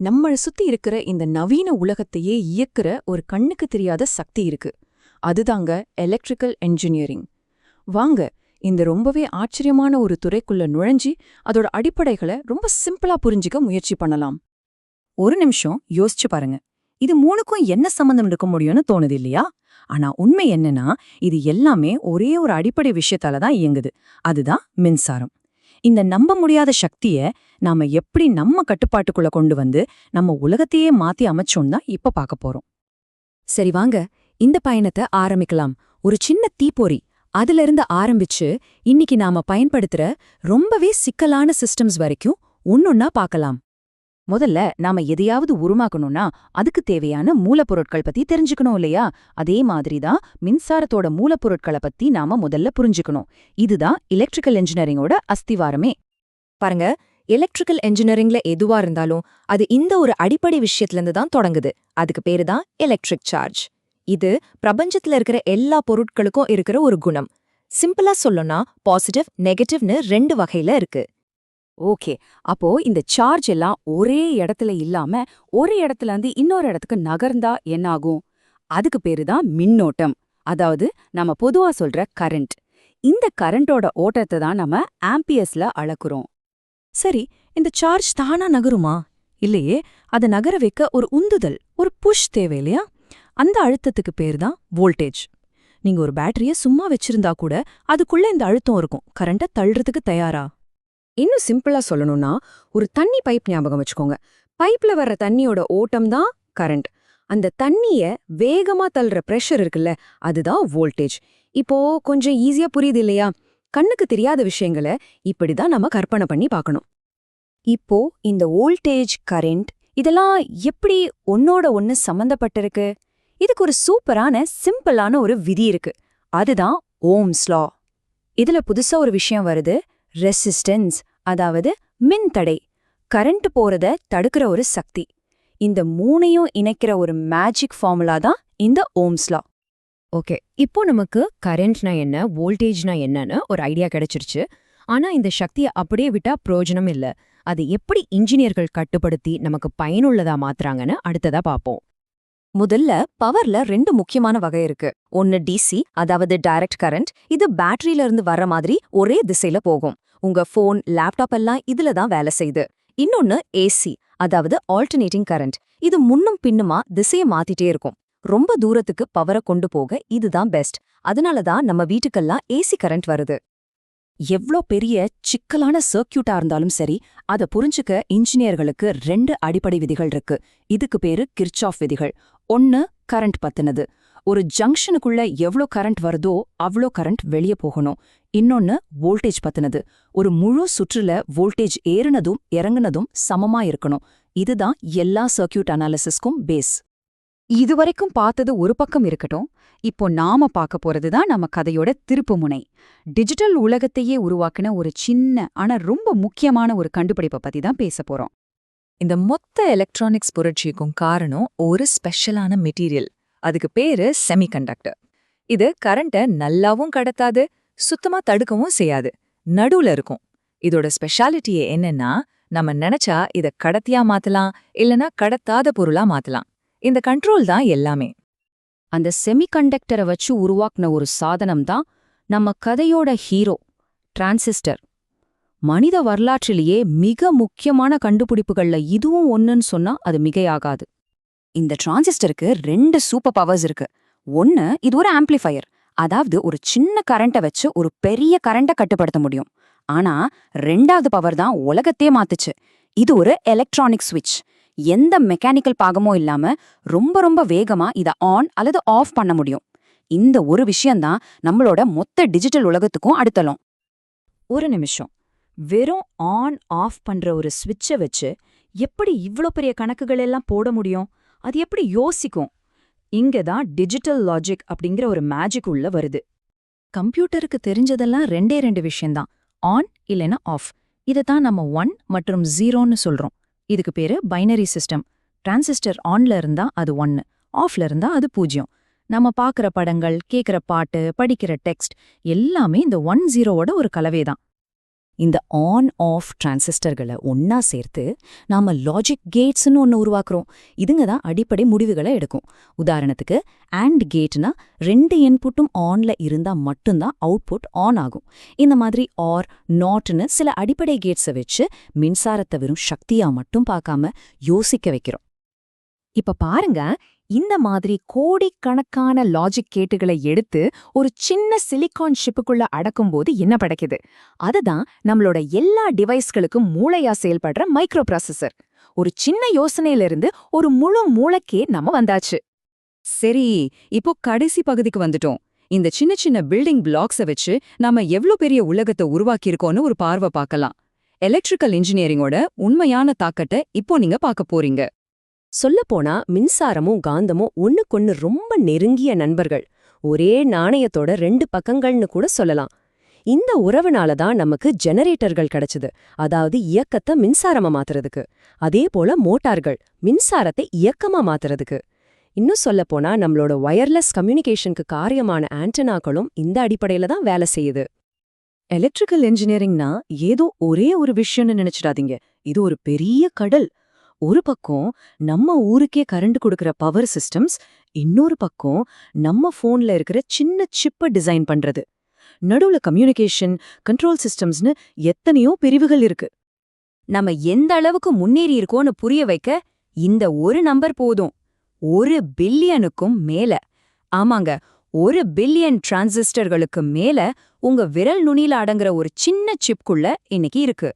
நம்மள சுத்தி இருக்கிற இந்த நவீன உலகத்தையே இயக்குற ஒரு கண்ணுக்கு தெரியாத சக்தி இருக்கு. அதுதாங்க எலக்ட்ரிக்கல் என்ஜினியரிங் வாங்க இந்த ரொம்பவே ஆச்சரியமான ஒரு துறைக்குள்ள நுழைஞ்சி அதோட அடிப்படைகளை ரொம்ப சிம்பிளா புரிஞ்சுக்க முயற்சி பண்ணலாம். ஒரு நிமிஷம் யோசிச்சு பாருங்க. இது மூணுக்கும் என்ன சம்பந்தம் இருக்க முடியும்னு தோணுது இல்லையா? ஆனா உண்மை என்னன்னா இது எல்லாமே ஒரே ஒரு அடிப்படை விஷயத்தால தான் இயங்குது. அதுதான் மின்சாரம். இந்த நம்ப முடியாத சக்திய நாம எப்படி நம்ம கட்டுப்பாட்டுக்குள்ள கொண்டு வந்து நம்ம உலகத்தையே மாத்தி அமைச்சோம் தான் இப்ப பார்க்க போறோம். சரி வாங்க இந்த பயணத்தை ஆரம்பிக்கலாம். ஒரு சின்ன தீப்பொறி அதுல இருந்து ஆரம்பிச்சு இன்னைக்கு நாம பயன்படுத்துற ரொம்பவே சிக்கலான சிஸ்டம்ஸ் வரைக்கும் ஒன்னொன்னா பார்க்கலாம். முதல்ல நாம எதையாவது உருமாக்கணும்னா அதுக்கு தேவையான மூலப்பொருட்கள் பத்தி தெரிஞ்சுக்கணும் இல்லையா? அதே மாதிரி தான் மின்சாரத்தோட மூலப்பொருட்களை பத்தி நாம முதல்ல புரிஞ்சுக்கணும். இதுதான் எலக்ட்ரிக்கல் இன்ஜினியரிங்கோட அஸ்திவாரமே. பாருங்க எலக்ட்ரிக்கல் இன்ஜினியரிங்ல எதுவா இருந்தாலும் அது இந்த ஒரு அடிப்படை விஷயத்துல இருந்து தான் தொடங்குது. அதுக்கு பேரு தான் எலக்ட்ரிக் சார்ஜ் இது பிரபஞ்சத்துல இருக்கிற எல்லா பொருட்களுக்கும் இருக்கிற ஒரு குணம். சிம்பிளா சொல்லணும்னா பாசிட்டிவ் நெகட்டிவ்னு ரெண்டு வகையில இருக்கு. ஓகே. அப்போ இந்த சார்ஜ் எல்லாம் ஒரே இடத்துல இல்லாம ஒரு இடத்துல இருந்து இன்னொரு இடத்துக்கு நகர்ந்தா என்ன ஆகும்? அதுக்கு பேரு தான் மின்னோட்டம். அதாவது நம்ம பொதுவா சொல்ற கரண்ட் இந்த கரண்டோட ஓட்டத்தை தான் நம்ம ஆம்பியர்ஸ்ல அளக்குறோம். சரி இந்த சார்ஜ் தானா நகருமா? இல்லையே அதை நகர வைக்க ஒரு உந்துதல் ஒரு புஷ் தேவை இல்லையா? அந்த அழுத்தத்துக்கு பேர் தான் வோல்டேஜ் நீங்க ஒரு பேட்டரிய சும்மா வச்சிருந்தா கூட அதுக்குள்ள இந்த அழுத்தம் இருக்கும். கரண்ட தள்ளுறதுக்கு தயாரா? இன்னும் சிம்பிளா சொல்லணும்னா ஒரு தண்ணி பைப் ஞாபகம் வச்சுக்கோங்க. பைப்ல வர்ற தண்ணியோட ஓட்டம் தான் கரண்ட் அந்த தண்ணிய வேகமா தள்ளுற பிரஷர் இருக்குல்ல அதுதான் வோல்டேஜ் இப்போ கொஞ்சம் ஈஸியா புரியுது இல்லையா? கண்ணுக்கு தெரியாத விஷயங்களை இப்படிதான் நம்ம கற்பனை பண்ணி பார்க்கணும். இப்போ இந்த வோல்டேஜ் கரண்ட் இதெல்லாம் எப்படி ஒன்னோட ஒன்னு சம்பந்தப்பட்டிருக்கு? இதுக்கு ஒரு சூப்பரான சிம்பிளான ஒரு விதி இருக்கு. அதுதான் ஓம்ஸ் லா இதுல புதுசா ஒரு விஷயம் வருது ரெசிஸ்டன்ஸ் அதாவது மின்தடை. கரண்ட் போறத தடுக்கிற ஒரு சக்தி. இந்த மூணையும் இணைக்கிற ஒரு மேஜிக் ஃபார்முலா தான் இந்த ஓம்ஸ்லா ஓகே இப்போ நமக்கு கரண்ட்னா என்ன வோல்டேஜ்னா என்னன்னு ஒரு ஐடியா கிடைச்சிருச்சு. ஆனா இந்த சக்தியை அப்படியே விட்டா பிரயோஜனம் இல்ல. அது எப்படி இன்ஜினியர்கள் கட்டுப்படுத்தி நமக்கு பயனுள்ளதா மாத்துறாங்கன்னு அடுத்ததா பார்ப்போம். முதல்ல பவர்ல ரெண்டு முக்கியமான வகை இருக்கு. ஒன்னு டிசி அதாவது டைரக்ட் கரண்ட் இது பேட்டரியில இருந்து வர்ற மாதிரி ஒரே திசையில போகும். உங்க ஃபோன் லேப்டாப் எல்லாம் இதுல தான் வேலை செய்யுது. இன்னொன்னு ஏசி அதாவது ஆல்டர்னேட்டிங் கரண்ட் இது முன்னும் பின்னுமா திசைய மாத்திட்டே இருக்கும். ரொம்ப தூரத்துக்கு பவரை கொண்டு போக இதுதான் பெஸ்ட் அதனால தான் நம்ம வீட்டுக்கெல்லாம் ஏசி கரண்ட் வருது. எவ்ளோ பெரிய சிக்கலான சர்க்கியூட்டா இருந்தாலும் சரி அத புரிஞ்சுக்க இன்ஜினியர்களுக்கு ரெண்டு அடிப்படை விதிகள் இருக்கு. இதுக்கு பேரு கிர்ச்சாஃப் விதிகள். ஒன்னு கரண்ட் பத்தினது. ஒரு ஜங்ஷனுக்குள்ள எவ்ளோ கரண்ட் வருதோ அவ்ளோ கரண்ட் வெளிய போகணும். இன்னொன்னு வோல்டேஜ் பத்தினது. ஒரு முழு சுற்றுல வோல்டேஜ் ஏறுனதும் இறங்குனதும் சமமா இருக்கணும். இதுதான் எல்லா சர்க்கியூட் அனாலிசிஸ்க்கும் பேஸ் இதுவரைக்கும் பார்த்தது ஒரு பக்கம் இருக்கட்டும். இப்போ நாம பார்க்க போறதுதான் நம்ம கதையோட திருப்புமுனை டிஜிட்டல் உலகத்தையே உருவாக்கின ஒரு சின்ன ஆனா ரொம்ப முக்கியமான ஒரு கண்டுபிடிப்பை பத்தி தான் பேச போறோம். இந்த மொத்த எலக்ட்ரானிக்ஸ் புரட்சிக்கும் காரணம் ஒரு ஸ்பெஷலான மெட்டீரியல் அதுக்கு பேரு செமிகண்டக்டர் இது கரண்ட்டை நல்லாவும் கடத்தாது சுத்தமா தடுக்கவும் செய்யாது. நடுவுல இருக்கும். இதோட ஸ்பெஷாலிட்டியே என்னன்னா நம்ம நினைச்சா இத கடத்தியா மாத்தலாம் இல்லனா கடத்தாத பொருளா மாத்தலாம். இந்த கண்ட்ரோல் தான் எல்லாமே. அந்த செமிகண்டக்டரை வச்சு உருவாக்குன ஒரு சாதனம் தான் நம்ம கதையோட ஹீரோ டிரான்சிஸ்டர் மனித வரலாற்றிலேயே மிக முக்கியமான கண்டுபிடிப்புகள்ல இதுவும் ஒன்னுன்னு சொன்னா அது மிகையாகாது. இந்த டிரான்சிஸ்டருக்கு ரெண்டு சூப்பர் பவர்ஸ் இருக்கு. ஒன்னு இது ஒரு ஆம்ப்ளிஃபையர். அதாவது ஒரு சின்ன கரண்ட்டை வச்சு ஒரு பெரிய கரண்ட்டை கட்டுப்படுத்த முடியும். ஆனா ரெண்டாவது பவர் தான் உலகத்தையே மாத்துச்சு. இது ஒரு எலக்ட்ரானிக் சுவிட்ச். எந்த மெக்கானிக்கல் பாகமும் இல்லாம ரொம்ப ரொம்ப வேகமா இத ஆன் அல்லது ஆஃப் பண்ண முடியும். இந்த ஒரு விஷயம்தான் நம்மளோட மொத்த டிஜிட்டல் உலகத்துக்கும் அடுத்தலும். ஒரு நிமிஷம். வெறும் ஆன் ஆஃப் பண்ற ஒரு ஸ்விட்சை வச்சு எப்படி இவ்ளோ பெரிய கணக்குகள் எல்லாம் போட முடியும்? அது எப்படி யோசிக்கும்? இங்க தான் டிஜிட்டல் லாஜிக் அப்படிங்கிற ஒரு மேஜிக் உள்ள வருது. கம்ப்யூட்டருக்கு தெரிஞ்சதெல்லாம் ரெண்டே ரெண்டு விஷயம்தான் ஆன் இல்லைன்னா ஆஃப். இதை தான் நம்ம ஒன் மற்றும் ஜீரோன்னு சொல்றோம். இதுக்கு பேரு பைனரி சிஸ்டம். டிரான்சிஸ்டர் ஆன்ல இருந்தா அது ஒன்னு ஆஃப்ல இருந்தா அது பூஜ்யம் நம்ம பாக்குற படங்கள் கேக்குற பாட்டு படிக்கிற டெக்ஸ்ட் எல்லாமே இந்த ஒன் ஜீரோவோட ஒரு கலவை தான் இந்த ஆன் ஆஃப் டிரான்சிஸ்டர்களை ஒன்னா சேர்த்து நாம லாஜிக் கேட்ஸ்னு ஒன்று உருவாக்குறோம். இதுங்க தான் அடிப்படை முடிவுகளை எடுக்கும். உதாரணத்துக்கு அண்ட் கேட்னா ரெண்டு இன்புட்டும் ஆன்ல இருந்தா மட்டும்தான் அவுட்புட் ஆன் ஆகும். இந்த மாதிரி ஆர் நாட்னு சில அடிப்படை கேட்ஸை வச்சு மின்சாரத்தை வெறும் சக்தியா மட்டும் பார்க்காம யோசிக்க வைக்கிறோம். இப்ப பாருங்க இந்த மாதிரி கோடிக்கணக்கான லாஜிக் கேட்டுகளை எடுத்து ஒரு சின்ன சிலிகான் ஷிப்புக்குள்ள அடக்கும்போது என்ன படைக்குது? அதுதான் நம்மளோட எல்லா டிவைஸ்களுக்கும் மூளையா செயல்படுற மைக்ரோ ப்ராசஸர் ஒரு சின்ன யோசனையிலிருந்து ஒரு முழு மூளைக்கே நம்ம வந்தாச்சு. சரி இப்போ கடைசி பகுதிக்கு வந்துட்டோம். இந்த சின்ன சின்ன பில்டிங் பிளாக்ஸை வச்சு நாம எவ்ளோ பெரிய உலகத்தை உருவாக்கியிருக்கோம்னு ஒரு பார்வை பார்க்கலாம். எலக்ட்ரிக்கல் இன்ஜினியரிங்கோட உண்மையான தாக்கத்தை இப்போ நீங்க பார்க்க போறீங்க. சொல்லப்போனா மின்சாரமும் காந்தமும் ஒன்னுக்கொன்னு ரொம்ப நெருங்கிய நண்பர்கள். ஒரே நாணயத்தோட ரெண்டு பக்கங்கள்னு கூட சொல்லலாம். இந்த உறவுனால தான் நமக்கு ஜெனரேட்டர்கள் கிடைச்சது. அதாவது இயக்கத்தை மின்சாரமா மாத்துறதுக்கு. அதே போல மோட்டார்கள் மின்சாரத்தை இயக்கமா மாத்துறதுக்கு. இன்னும் சொல்லப்போனா நம்மளோட ஒயர்லெஸ் கம்யூனிகேஷனுக்கு காரியமான ஆண்டனாக்களும் இந்த அடிப்படையில தான் வேலை செய்யுது. எலக்ட்ரிக்கல் இன்ஜினியரிங்னா ஏதோ ஒரே ஒரு விஷயம்னு நினைச்சிடாதீங்க. இது ஒரு பெரிய கடல். ஒரு பக்கம் நம்ம ஊருக்கே கரண்ட் கொடுக்கற பவர் சிஸ்டம்ஸ் இன்னொரு பக்கம் நம்ம ஃபோன்ல இருக்கிற சின்ன சிப்பை டிசைன் பண்றது. நடுவுல கம்யூனிகேஷன் கண்ட்ரோல் சிஸ்டம்ஸ்னு எத்தனையோ பிரிவுகள் இருக்கு. நம்ம எந்த அளவுக்கு முன்னேறி இருக்கோம்னு புரிய வைக்க இந்த ஒரு நம்பர் போதும். ஒரு பில்லியனுக்கும் மேல. ஆமாங்க ஒரு பில்லியன் டிரான்சிஸ்டர்களுக்கு மேல உங்க விரல் நுனியில அடங்குற ஒரு சின்ன சிப்குள்ள இன்னைக்கு இருக்கு.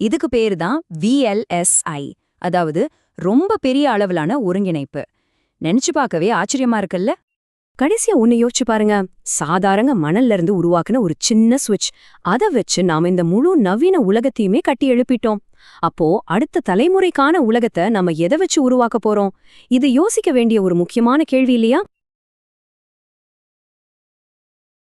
இதுக்கு பேரு தான் விஎல்எஸ்ஐ அதாவது ரொம்ப பெரிய அளவிலான ஒருங்கிணைப்பு. நினைச்சு பார்க்கவே ஆச்சரியமா இருக்குல்ல? கடைசியா ஒன்னு யோசிச்சு பாருங்க. சாதாரண மணல்ல இருந்து உருவாக்குன ஒரு சின்ன சுவிட்ச். அத வச்சு நாம இந்த முழு நவீன உலகத்தையுமே கட்டி எழுப்பிட்டோம். அப்போ அடுத்த தலைமுறைக்கான உலகத்தை நம்ம எதை வச்சு உருவாக்க போறோம்? இது யோசிக்க வேண்டிய ஒரு முக்கியமான கேள்வி இல்லையா?